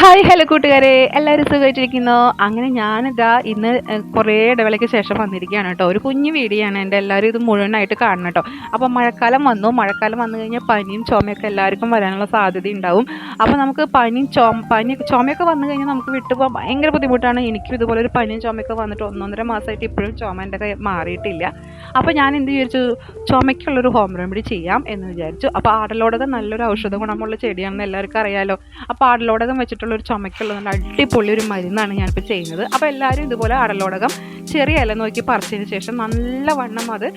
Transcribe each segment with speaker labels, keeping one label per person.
Speaker 1: Hi hello കൂട്ടുകാരെ. എല്ലാവരും സുഖമായിട്ടിരിക്കുന്നു? അങ്ങനെ ഞാനിതാ ഇന്ന് കുറേ ഇടവേളയ്ക്ക് ശേഷം വന്നിരിക്കുകയാണ് കേട്ടോ. ഒരു കുഞ്ഞു വീഡിയോ ആണ് എന്റെ എല്ലാവരും ഇത് മുഴുവനായിട്ട് കാണണം കേട്ടോ. അപ്പോൾ മഴക്കാലം വന്നു. മഴക്കാലം വന്നു കഴിഞ്ഞാൽ പനിയും ചുമയൊക്കെ എല്ലാവർക്കും വരാനുള്ള സാധ്യത ഉണ്ടാവും. അപ്പോൾ നമുക്ക് പനിയും ചുമ പനി ചുമയൊക്കെ വന്നു കഴിഞ്ഞാൽ നമുക്ക് വിട്ടുപോകാൻ ഭയങ്കര ബുദ്ധിമുട്ടാണ്. എനിക്കും ഇതുപോലെ ഒരു പനിയും ചുമയൊക്കെ വന്നിട്ട് ഒന്നൊന്നര മാസമായിട്ട് ഇപ്പോഴും ചുമ എന്റെ കൈ മാറിയിട്ടില്ല. അപ്പോൾ ഞാൻ എന്ത് വിചാരിച്ചു? ചുമയ്ക്കുള്ളൊരു ഹോം റെമഡി ചെയ്യാം എന്ന് വിചാരിച്ചു. അപ്പോൾ ആടലോടകം നല്ലൊരു ഔഷധ ഗുണമുള്ള ചെടിയാണെന്ന് എല്ലാവർക്കും അറിയാമല്ലോ അപ്പോൾ ആടലോടകം വെച്ചിട്ടുള്ള ഒരു ചുമക്കുള്ള നല്ല അടിപൊളി ഒരു മരുന്നാണ് ഞാനിപ്പോൾ ചെയ്യുന്നത്. അപ്പോൾ എല്ലാവരും ഇതുപോലെ അടലോടകം ചെറിയ ഇല നോക്കി പറിച്ചതിന് ശേഷം നല്ല വണ്ണം അത്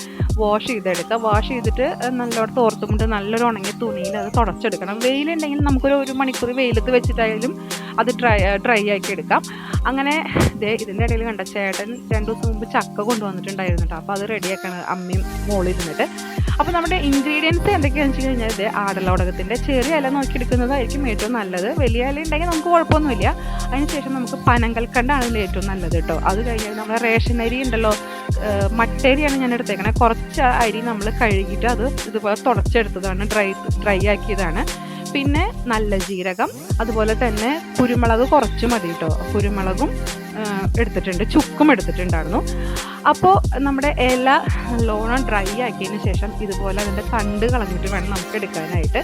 Speaker 1: വാഷ് ചെയ്തെടുക്കുക. വാഷ് ചെയ്തിട്ട് നല്ലോടത്ത് ഓർത്തുകൊണ്ട് നല്ലൊരു ഉണങ്ങിയ തുണിയിൽ അത് തുടച്ചെടുക്കണം. വെയിലുണ്ടെങ്കിൽ നമുക്കൊരു ഒരു മണിക്കൂർ വെയിലത്ത് വെച്ചിട്ടായാലും അത് ഡ്രൈ ഡ്രൈ ആക്കി എടുക്കാം. അങ്ങനെ ഇതേ ഇതിന്റെ ഇടയിൽ കണ്ട ചേട്ടൻ രണ്ട് ദിവസം മുമ്പ് ചക്ക കൊണ്ടുവന്നിട്ടുണ്ടായിരുന്നു കേട്ടോ. അപ്പോൾ അത് റെഡിയാക്കണം അമ്മയും മോളിൽ ഇരുന്നിട്ട്. അപ്പോൾ നമ്മുടെ ഇൻഗ്രീഡിയൻസ് എന്തൊക്കെയാണെന്ന് വെച്ച് കഴിഞ്ഞാൽ ഇത് ആടലോടകത്തിന്റെ ചെറിയ ഇല നോക്കിയെടുക്കുന്നതായിരിക്കും ഏറ്റവും നല്ലത്. വലിയ ഇല ഉണ്ടെങ്കിൽ നമുക്ക് കുഴപ്പമൊന്നുമില്ല. അതിനുശേഷം നമുക്ക് പനങ്കൽക്കണ്ടാണ് ഇതിൽ ഏറ്റവും നല്ലത് കേട്ടോ. അത് കഴിഞ്ഞാൽ നമ്മുടെ റേഷൻ അരി ഉണ്ടല്ലോ മട്ടരിയാണ് ഞാൻ എടുത്തേക്കണേ കുറച്ച് അരി നമ്മൾ കഴുകിയിട്ട് അത് ഇതുപോലെ തുടച്ചെടുത്തതാണ് ഡ്രൈ ഡ്രൈ ആക്കിയതാണ്. പിന്നെ നല്ല ജീരകം അതുപോലെ തന്നെ കുരുമുളക് കുറച്ച് മതി കേട്ടോ. കുരുമുളകും എടുത്തിട്ടുണ്ട്. ചുക്കും എടുത്തിട്ടുണ്ടായിരുന്നു. അപ്പോൾ നമ്മുടെ ഇല നല്ലോണം ഡ്രൈ ആക്കിയതിന് ശേഷം ഇതുപോലെ അതിന്റെ തണ്ട് കളഞ്ഞിട്ട് വേണം നമുക്ക് എടുക്കാനായിട്ട്.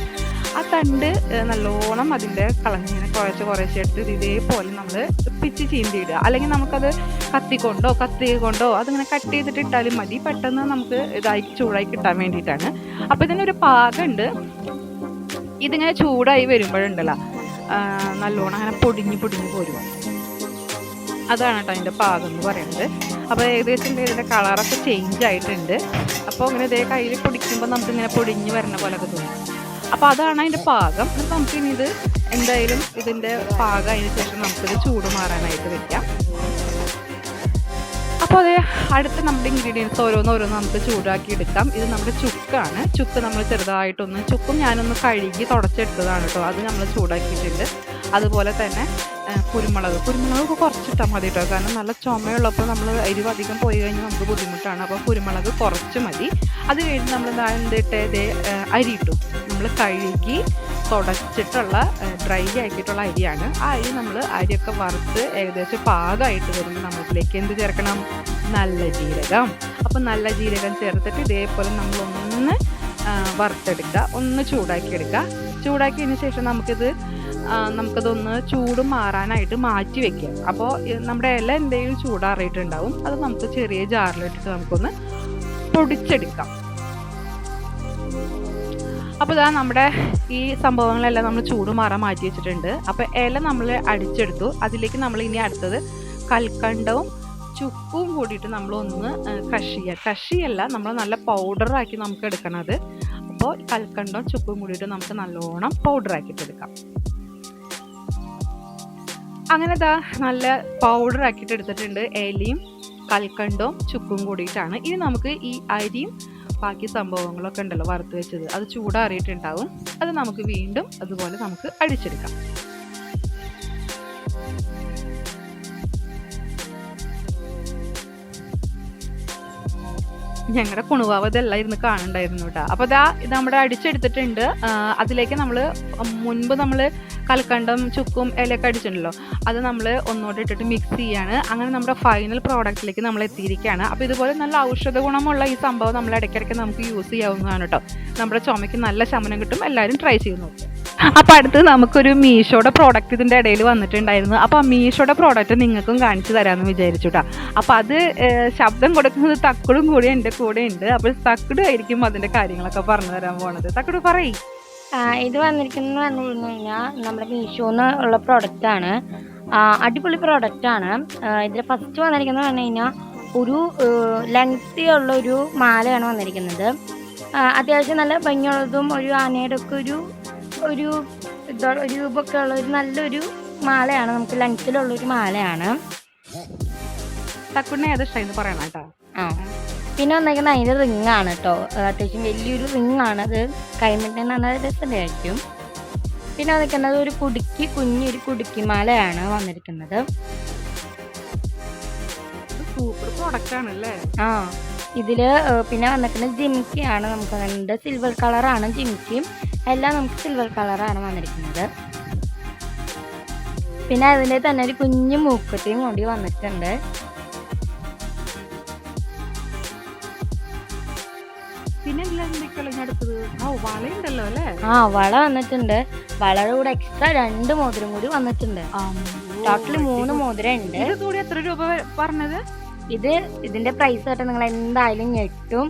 Speaker 1: ആ തണ്ട് നല്ലോണം അതിന്റെ കളഞ്ഞിങ്ങനെ കുറച്ച് കുറച്ച് എടുത്ത് ഇതേപോലെ നമ്മൾ പിച്ച് ചീന്തിയിടുക. അല്ലെങ്കിൽ നമുക്കത് കത്തിക്കൊണ്ടോ കത്തി കൊണ്ടോ അതിങ്ങനെ കട്ട് ചെയ്തിട്ട് ഇട്ടാലും മതി. പെട്ടെന്ന് നമുക്ക് ഇതായി ചൂടായി കിട്ടാൻ വേണ്ടിയിട്ടാണ്. അപ്പോൾ ഇതിനൊരു പാകമുണ്ട് ഇതിങ്ങനെ ചൂടായി വരുമ്പോഴുണ്ടല്ലോ നല്ലോണം അങ്ങനെ പൊടിഞ്ഞ് പൊടിഞ്ഞ് പോരും അതാണ് കേട്ടോ അതിന്റെ പാകം എന്ന് പറയുന്നത്. അപ്പോൾ ഏകദേശം ഇതിന്റെ കളറൊക്കെ ചേഞ്ച് ആയിട്ടുണ്ട്. അപ്പോൾ ഇങ്ങനെ ഇതേ കയ്യിൽ പൊടിക്കുമ്പോൾ നമുക്ക് ഇങ്ങനെ പൊടിഞ്ഞ് വരുന്ന പോലെയൊക്കെ തോന്നും. അപ്പോൾ അതാണ് അതിന്റെ പാകം. എന്നിട്ട് നമുക്കിനി ഇത് എന്തായാലും ഇതിന്റെ പാകം അതിന് ശേഷം നമുക്കിത് ചൂട് മാറാനായിട്ട് വെക്കാം. അപ്പോൾ അതേ അടുത്ത നമ്മുടെ ഇൻഗ്രീഡിയൻസ് ഓരോന്നോരോന്ന് ഓരോന്ന് നമുക്ക് ചൂടാക്കി എടുക്കാം. ഇത് നമ്മുടെ ചുക്കാണ്. ചുക്ക് നമ്മൾ ചെറുതായിട്ടൊന്ന് ചുക്കും ഞാനൊന്ന് കഴുകി തുടച്ചെടുത്തതാണ് കേട്ടോ. അത് നമ്മൾ ചൂടാക്കിയിട്ടുണ്ട്. അതുപോലെ തന്നെ കുരുമുളക് കുരുമുളക്. കുറച്ചിട്ടാൽ മതി കേട്ടോ കാരണം നല്ല ചുമയുള്ളപ്പോൾ നമ്മൾ എരിവ് അധികം പോയി കഴിഞ്ഞാൽ നമുക്ക് ബുദ്ധിമുട്ടാണ്. അപ്പോൾ കുരുമുളക് കുറച്ച് മതി. അത് കഴിഞ്ഞ് നമ്മൾ എന്തിട്ട് ഇതേ അരി ഇട്ടു. നമ്മൾ കഴുകി തുടച്ചിട്ടുള്ള ഡ്രൈ ആക്കിയിട്ടുള്ള അരിയാണ്. ആ അരി നമ്മൾ അരിയൊക്കെ വറുത്ത് ഏകദേശം പാകമായിട്ട് വരുമ്പോൾ നമ്മളിലേക്ക് എന്ത് ചേർക്കണം? നല്ല ജീരകം. അപ്പം നല്ല ജീരകം ചേർത്തിട്ട് ഇതേപോലെ നമ്മളൊന്ന് വറുത്തെടുക്കുക. ഒന്ന് ചൂടാക്കി എടുക്കുക ചൂടാക്കിയതിന് ശേഷം നമുക്കിത് നമുക്കതൊന്ന് ചൂട് മാറാനായിട്ട് മാറ്റി വെക്കാം. അപ്പോൾ നമ്മുടെ ഇല എന്തെങ്കിലും ചൂടാറിയിട്ടുണ്ടാവും. അത് നമുക്ക് ചെറിയ ജാറിലിട്ടിട്ട് നമുക്കൊന്ന് പൊടിച്ചെടുക്കാം. അപ്പോൾ ഇതാ നമ്മുടെ ഈ സംഭവങ്ങളെല്ലാം നമ്മൾ ചൂട് മാറാൻ മാറ്റി വെച്ചിട്ടുണ്ട്. അപ്പോൾ ഇല നമ്മൾ അടിച്ചെടുത്തു. അതിലേക്ക് നമ്മൾ ഇനി അടുത്തത് കൽക്കണ്ടവും ചുക്കും കൂടിയിട്ട് നമ്മളൊന്ന് കഷ് ചെയ്യുക കഷ് ചെയ്യല്ല നമ്മൾ നല്ല പൗഡറാക്കി നമുക്ക് എടുക്കണത് അപ്പോൾ കൽക്കണ്ടവും ചുക്കും കൂടിയിട്ട് നമുക്ക് നല്ലോണം പൗഡറാക്കിയിട്ട് എടുക്കാം. അങ്ങനെ ദാ നല്ല പൗഡർ ആക്കിയിട്ട് എടുത്തിട്ടുണ്ട് എലിയും കൽക്കണ്ടവും ചുക്കും കൂടിയിട്ടാണ്. ഇനി നമുക്ക് ഈ അരിയും ബാക്കി സംഭവങ്ങളൊക്കെ ഉണ്ടല്ലോ വറുത്ത് വെച്ചത്. അത് ചൂടാറിയിട്ടുണ്ടാവും. അത് നമുക്ക് വീണ്ടും അതുപോലെ നമുക്ക് അടിച്ചെടുക്കാം. ഞങ്ങളുടെ കുണുവാവ് ഇതെല്ലാം ഇരുന്ന് കാണണ്ടായിരുന്നു കേട്ടോ അപ്പോൾ ഇതാ ഇത് നമ്മുടെ അടിച്ചെടുത്തിട്ടുണ്ട്. അതിലേക്ക് നമ്മൾ മുൻപ് നമ്മൾ കൽക്കണ്ടം ചുക്കും ഇലയൊക്കെ അടിച്ചിട്ടുണ്ടല്ലോ. അത് നമ്മൾ ഒന്നുകൂടെ ഇട്ടിട്ട് മിക്സ് ചെയ്യാണ്. അങ്ങനെ നമ്മുടെ ഫൈനൽ പ്രോഡക്റ്റിലേക്ക് നമ്മൾ എത്തിയിരിക്കുകയാണ് അപ്പോൾ ഇതുപോലെ നല്ല ഔഷധ ഗുണമുള്ള ഈ സംഭവം നമ്മൾ ഇടയ്ക്കിടയ്ക്ക് നമുക്ക് യൂസ് ചെയ്യാവുന്നതാണ് കേട്ടോ നമ്മുടെ ചുമയ്ക്ക് നല്ല ശമനം കിട്ടും. എല്ലാവരും ട്രൈ ചെയ്ത് നോക്കും. അപ്പോൾ അടുത്ത് നമുക്കൊരു മീഷോയുടെ പ്രോഡക്റ്റ് ഇതിന്റെ ഇടയിൽ വന്നിട്ടുണ്ടായിരുന്നു. അപ്പോൾ ആ മീഷോയുടെ പ്രോഡക്റ്റ് നിങ്ങൾക്കും കാണിച്ചു തരാമെന്ന് വിചാരിച്ചു കേട്ടോ അപ്പോൾ അത് ശബ്ദം കൊടുക്കുന്നത് തക്കടും കൂടി എന്റെ കൂടെ ഉണ്ട്. അപ്പോൾ തക്കട് ആയിരിക്കും അതിന്റെ കാര്യങ്ങളൊക്കെ പറഞ്ഞു തരാൻ പോണത്. തക്കട് പറയ്.
Speaker 2: ഇത് വന്നിരിക്കുന്നത് പറഞ്ഞു കഴിഞ്ഞാൽ നമ്മുടെ മീഷോന്ന് ഉള്ള പ്രോഡക്റ്റ് ആണ്. അടിപൊളി പ്രോഡക്റ്റ് ആണ്. ഇതിൽ ഫസ്റ്റ് വന്നിരിക്കുന്നത് പറഞ്ഞു കഴിഞ്ഞാൽ ഒരു ലെങ്തി ഉള്ള ഒരു മാലയാണ് വന്നിരിക്കുന്നത്. അത്യാവശ്യം നല്ല ഭംഗിയുള്ളതും ഒരു ആനയുടെ ഒക്കെ ഒരു ഒരു ഇതോ ഒരു രൂപമൊക്കെ ഉള്ള ഒരു നല്ലൊരു മാലയാണ്. നമുക്ക് ലെങ്ത്തിലുള്ള ഒരു മാലയാണ്.
Speaker 1: ഏത് ഇഷ്ടമായിരുന്നു പറയണം കേട്ടോ.
Speaker 2: ആ. പിന്നെ വന്നേക്കുന്നത് അതിന്റെ റിങ് ആണ് കേട്ടോ അത്യാവശ്യം വലിയൊരു റിങ് ആണ് അത് കൈമിട്ട് നല്ല രസമായിരിക്കും. പിന്നെ വന്നിരിക്കുന്നത് ഒരു കുടുക്കി കുഞ്ഞൊരു കുടുക്കിമാലയാണ് വന്നിരിക്കുന്നത്.
Speaker 1: സൂപ്പർ പ്രോഡക്റ്റ് ആണല്ലേ
Speaker 2: ആ. ഇതിൽ പിന്നെ വന്നിരിക്കുന്നത് ജിമിക്കിയാണ്. നമുക്ക് സിൽവർ കളറാണ് ജിമിക്കിയും. എല്ലാം നമുക്ക് സിൽവർ കളറാണ് വന്നിരിക്കുന്നത്. പിന്നെ അതിന്റെ തന്നെ ഒരു കുഞ്ഞു മൂക്കുത്തിയും കൂടി വന്നിട്ടുണ്ട്. ആ വള വന്നിട്ടുണ്ട്. വളയുടെ കൂടെ എക്സ്ട്രാ രണ്ട് മോതിരം കൂടി വന്നിട്ടുണ്ട്. ടോട്ടലി മൂന്ന് മോതിരം ഉണ്ട്
Speaker 1: എത്ര രൂപ പറഞ്ഞത്?
Speaker 2: ഇത് ഇതിന്റെ പ്രൈസ് തൊട്ട് നിങ്ങൾ എന്തായാലും ഞെട്ടും.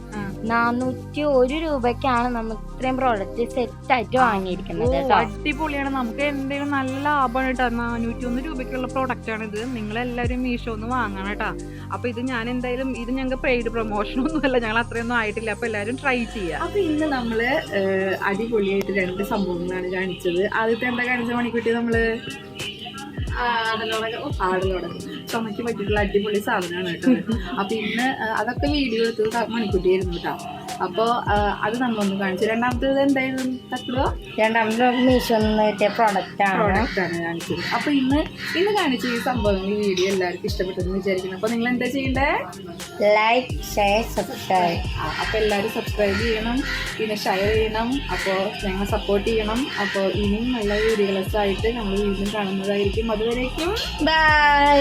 Speaker 2: നാനൂറ്റി ഒരു രൂപയ്ക്കാണ് നമുക്ക് ഇത്രയും പ്രോഡക്റ്റ് സെറ്റ് ആയിട്ട് വാങ്ങിയിരിക്കുന്നത്
Speaker 1: അടിപൊളിയാണ്. നമുക്ക് എന്തെങ്കിലും നല്ല ലാഭമാണ് കേട്ടോ. നാനൂറ്റി ഒന്ന് രൂപയ്ക്കുള്ള പ്രോഡക്റ്റ് ആണ് ഇത്. നിങ്ങൾ എല്ലാവരും മീഷോ ഒന്ന് വാങ്ങണം കേട്ടോ. അപ്പൊ ഇത് ഞാൻ എന്തായാലും ഇത് ഞങ്ങൾക്ക് പെയ്ഡ് പ്രൊമോഷൻ ഒന്നുമല്ല. ഞങ്ങൾ അത്രയൊന്നും ആയിട്ടില്ല. അപ്പൊ എല്ലാവരും ട്രൈ ചെയ്യാം.
Speaker 3: അപ്പൊ ഇന്ന് നമ്മൾ അടിപൊളിയായിട്ട് രണ്ട് സംഭവങ്ങളാണ് കാണിച്ചത്. ആദ്യത്തെ എന്താ കാണിച്ച മണിക്കുട്ടി നമ്മൾ? ആടലോടകം. ആടലോടകം. ചുമക്ക് പറ്റിയിട്ടുള്ള അടിപൊളി സാധനമാണ് കേട്ടോ. അപ്പൊ ഇന്ന് അതൊക്കെ വീഡിയോ എടുത്തത് മണിക്കുട്ടിയായിരുന്നു കേട്ടോ. അപ്പൊ ഏഹ്, അത് നമ്മളൊന്ന് കാണിച്ചു. രണ്ടാമത്തേത് എന്തായിരുന്നു? തക്കുടോ
Speaker 2: രണ്ടാമത് മീഷോ നിന്ന് കിട്ടിയ പ്രോഡക്റ്റ് ആണ്.
Speaker 3: പ്രോഡക്റ്റ് ആണ് കാണിച്ചത്. അപ്പൊ ഇന്ന് ഇന്ന് കാണിച്ച ഈ സംഭവങ്ങൾ ഈ വീഡിയോ എല്ലാവർക്കും ഇഷ്ടപ്പെട്ടെന്ന് വിചാരിക്കുന്നു. അപ്പോൾ നിങ്ങൾ എന്താ ചെയ്യണ്ടേ?
Speaker 2: ലൈക്ക് ഷെയർ സബ്സ്ക്രൈബ്
Speaker 3: അപ്പോൾ അപ്പൊ എല്ലാവരും സബ്സ്ക്രൈബ് ചെയ്യണം. പിന്നെ ഷെയർ ചെയ്യണം. അപ്പോൾ ഞങ്ങൾ സപ്പോർട്ട് ചെയ്യണം. അപ്പോൾ ഇനിയും നല്ല വീഡിയോസ് ആയിട്ട് നമ്മൾ വീണ്ടും കാണുന്നതായിരിക്കും. അതുവരേക്കും
Speaker 2: ബൈ